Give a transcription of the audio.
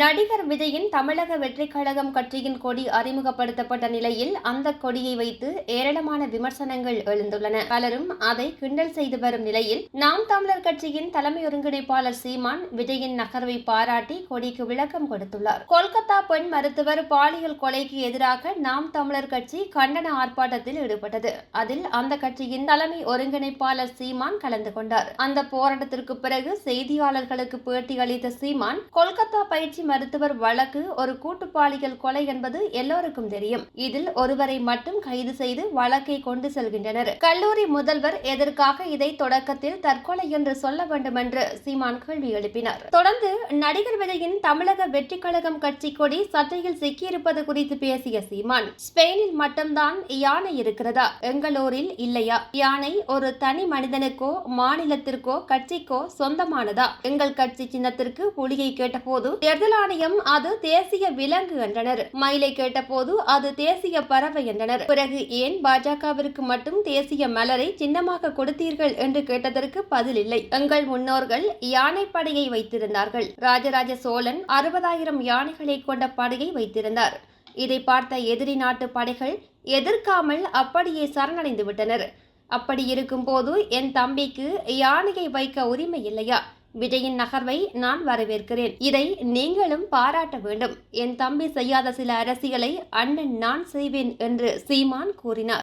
நடிகர் விஜயின் தமிழக வெற்றிக் கழகம் கட்சியின் கொடி அறிமுகப்படுத்தப்பட்ட நிலையில் அந்த கொடியை வைத்து ஏராளமான விமர்சனங்கள் எழுந்துள்ளன. பலரும் அதை கிண்டல் செய்து வரும் நிலையில் நாம் தமிழர் கட்சியின் தலைமை ஒருங்கிணைப்பாளர் சீமான் விஜயின் நகர்வை பாராட்டி கொடிக்கு விளக்கம் கொடுத்துள்ளார். கொல்கத்தா பெண் மருத்துவர் பாலியல் கொலைக்கு எதிராக நாம் தமிழர் கட்சி கண்டன ஆர்ப்பாட்டத்தில் ஈடுபட்டது. அதில் அந்த கட்சியின் தலைமை ஒருங்கிணைப்பாளர் சீமான் கலந்து கொண்டார். அந்த போராட்டத்திற்கு பிறகு செய்தியாளர்களுக்கு பேட்டி அளித்த சீமான் கொல்கத்தா பயிற்சி மருத்துவர் வழக்கு ஒரு கூட்டு பாலியல் கொலை என்பது எல்லோருக்கும் தெரியும். இதில் ஒருவரை மட்டும் கைது செய்து வழக்கை கொண்டு செல்கின்றனர். கல்லூரி முதல்வர் எதற்காக இதை தொடக்கத்தில் தற்கொலை என்று சொல்ல வேண்டும் என்று சீமான் கேள்வி எழுப்பினார். தொடர்ந்து நடிகர் விஜயின் தமிழக வெற்றி கழகம் கட்சி கொடி சட்டையில் சிக்கியிருப்பது குறித்து பேசிய சீமான் ஸ்பெயினில் மட்டும்தான் யானை இருக்கிறதா? எங்களூரில் இல்லையா? யானை ஒரு தனி மனிதனுக்கோ மாநிலத்திற்கோ கட்சிக்கோ சொந்தமானதா? எங்கள் கட்சி சின்னத்திற்கு புலியை கேட்டபோது தேர்தல் ஆணையம் அது தேசிய விலங்கு என்றனர். மயிலை கேட்டபோது அது தேசிய பறவை என்றனர். பிறகு ஏன் பாஜகவிற்கு மட்டும் தேசிய மலரை சின்னமாக கொடுத்தீர்கள் என்று கேட்டதற்கு பதில் இல்லை எங்கள் முன்னோர்கள் யானை படையை வைத்திருந்தார்கள். ராஜராஜ சோழன் அறுபதாயிரம் யானைகளை கொண்ட படையை வைத்திருந்தார். இதை பார்த்த எதிரி நாட்டு படைகள் எதிர்க்காமல் அப்படியே சரணடைந்து விட்டனர். அப்படி இருக்கும்போது என் தம்பிக்கு யானையை வைக்க உரிமை இல்லையா? விஜயின் நகர்வை நான் வரவேற்கிறேன். இதை நீங்களும் பாராட்ட வேண்டும். என் தம்பி செய்யாத சில அரசியலை அண்ணன் நான் செய்வேன் என்று சீமான் கூறினார்.